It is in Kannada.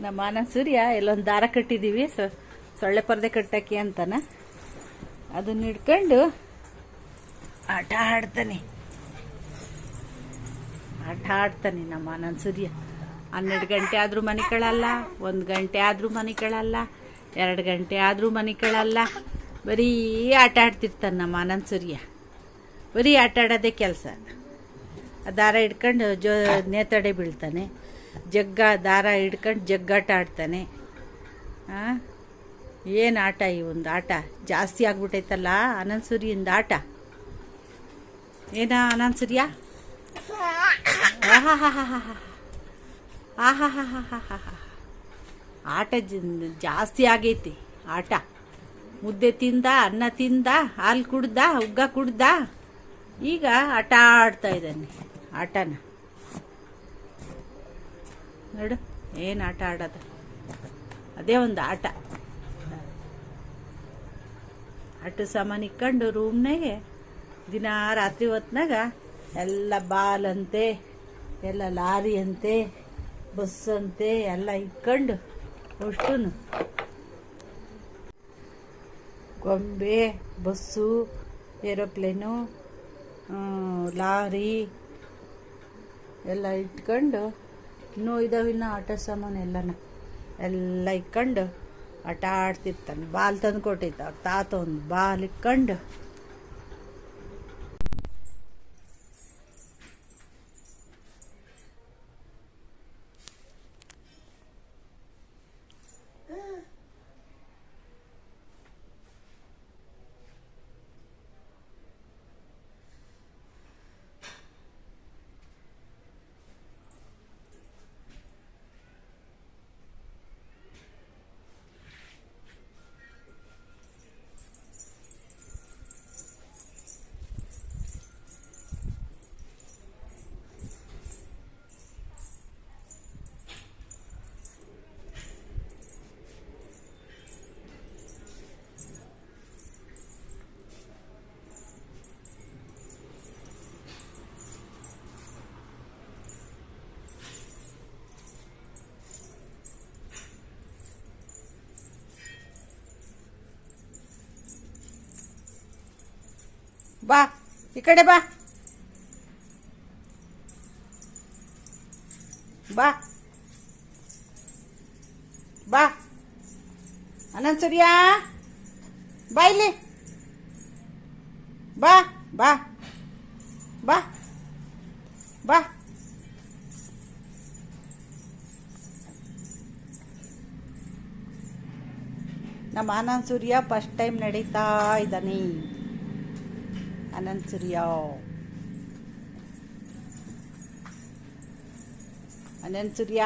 ನಮ್ಮ ಮಾನ ಸೂರ್ಯ ಎಲ್ಲೊಂದು ದಾರ ಕಟ್ಟಿದ್ದೀವಿ ಸೊ- ಸೊಳ್ಳೆ ಪರದೆ ಕಟ್ಟಕ್ಕೆ ಅಂತಾನ. ಅದನ್ನ ಹಿಡ್ಕೊಂಡು ಆಟ ಆಡ್ತಾನೆ. ಆಟ ಆಡ್ತಾನೆ ನಮ್ಮ ಆನಂದ ಸೂರ್ಯ. ಹನ್ನೆರಡು ಗಂಟೆ ಆದರೂ ಮನೆ ಕಳಲ್ಲ ಒಂದು ಗಂಟೆ ಆದರೂ ಮನೆ ಕಳಲ್ಲ ಎರಡು ಗಂಟೆ ಆದರೂ ಮನೆ ಕಳಲ್ಲ ಬರೀ ಆಟ ಆಡ್ತಿರ್ತಾನೆ ನಮ್ಮ ಆನಂದ್ ಸೂರ್ಯ. ಬರೀ ಆಟ ಆಡೋದೇ ಕೆಲಸ. ದಾರ ಹಿಡ್ಕೊಂಡು ಜೋ, ನೇತಡೆ ಬೀಳ್ತಾನೆ. ಜಗ್ಗ ದಾರ ಹಿಡ್ಕೊಂಡು ಜಗ್ಗಾಟ ಆಡ್ತಾನೆ. ಏನು ಆಟ ಈ ಒಂದು ಆಟ? ಜಾಸ್ತಿ ಆಗ್ಬಿಟ್ಟೈತಲ್ಲ ಅನಂತ ಸೂರ್ಯಿಂದ ಆಟ? ಏನ ಆನಂದ್ ಸೂರ್ಯ? ಆಟ ಜಾಸ್ತಿ ಆಗೈತಿ ಆಟ ಮುದ್ದೆ ತಿಂದ ಅನ್ನ ತಿಂದ ಹಾಲು ಕುಡ್ದ ಉಗ್ಗ ಕುಡ್ದ ಈಗ ಆಟ ಆಡ್ತಾ ಇದ್ದಾನೆ ಆಟನ ನೋಡು, ಏನು ಆಟ ಆಡೋದು? ಅದೇ ಒಂದು ಆಟ. ಆಟ ಸಾಮಾನು ಇಕ್ಕೊಂಡು ರೂಮ್ನಾಗೆ ದಿನ ರಾತ್ರಿ ಹೊತ್ನಾಗ ಎಲ್ಲ ಬಾಲಂತೆ, ಎಲ್ಲ ಲಾರಿ ಅಂತೆ ಬಸ್ ಅಂತೆ ಎಲ್ಲ ಇಕ್ಕೊಂಡು ಅಷ್ಟು ಗೊಂಬೆ, ಬಸ್ಸು, ಏರೋಪ್ಲೇನು ಲಾರಿ ಎಲ್ಲ ಇಟ್ಕೊಂಡು ಇನ್ನೂ ಇದಾವಿನ್ನ ಆಟ ಸಾಮಾನು ಎಲ್ಲನ. ಎಲ್ಲ ಇಕ್ಕಂಡು ಆಟ ಆಡ್ತಿರ್ತಾನೆ. ಬಾಲ್ ತಂದು ಕೊಟ್ಟಿದ್ದ ಅವ್ರ ತಾತ ಒಂದು ಬಾಲ್ ಇಕ್ಕೊಂಡು ಬಾ, ಈ ಕಡೆ ಬಾ. ಬಾ. ಬಾ. ಅನಂತ್ ಸೂರ್ಯ ಬಾ ಇಲ್ಲಿ. ಬಾ ಬಾ. ಬಾ. ಬಾ. ನಮ್ಮ ಆನಂದ್ ಸೂರ್ಯ ಫಸ್ಟ್ ಟೈಮ್ ನಡೀತಾ ಇದ್ದಾನೆ. ಅನಂತ್ ಸೂರ್ಯ ಅನಂತ್ ಸೂರ್ಯ